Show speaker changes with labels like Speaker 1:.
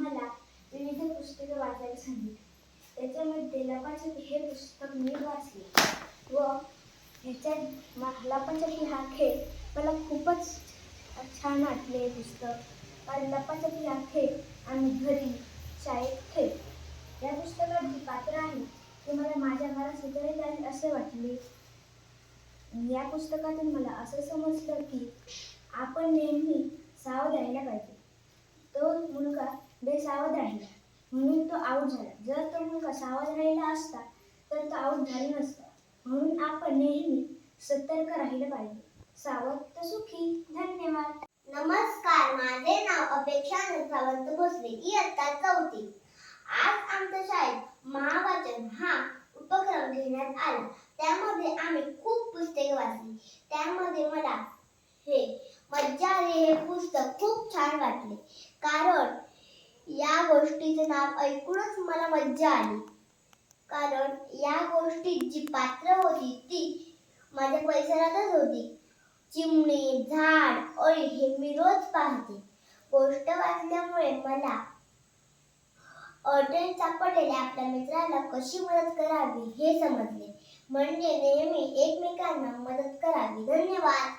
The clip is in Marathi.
Speaker 1: मला विविध पुस्तके वाचायला सांगितली. त्याच्यामध्ये लपाछपी हे पुस्तक मी वाचले. व ह्याच्यात मा- लपाछपी हा खेळ मला खूपच छान वाटले हे पुस्तक. कारण लपाछपी हा खेळ आम्ही घरी शाळेत खेळ या पुस्तकात जी पात्र आहे ते मला माझ्या घरात सुधारित आहे असे वाटले. या पुस्तकातून मला असं समजलं की आपण नेहमी सावध राहायला पाहिजे. तो मुलगा बेसावध राहिला. म्हणून तो आऊट झाला. जर तो मुलगा सावध राहिला असता तर तो आऊट झाला नसता. म्हणून आपण नेहमी सतर्क राहिलं पाहिजे. सावध तर सुखी. धन्यवाद.
Speaker 2: नमस्कार. माझे नाव अपेक्षा सावंत भोसले. इयत्ता चौथी. आज आमच्या शाळेत महावाचन हा उपक्रम घेण्यात आला. त्यामध्ये आम्ही खूप पुस्तके वाचली. त्यामध्ये मला हे मज्जा आली हे पुस्तक खूप छान वाटले. कारण या गोष्टीचं नाव ऐकूनच मला मज्जा आली. कारण या गोष्टीत जी पात्र होती ती माझ्या परिसरातच होती. चिमणी झाड ओळी हे मी रोज पाहते. गोष्ट वाचल्यामुळे मला अडचण सापडलेल्या आपल्या मित्राला कशी मदत करावी हे समजले. म्हणजे नेहमी एकमेकांना मदत करावी. धन्यवाद.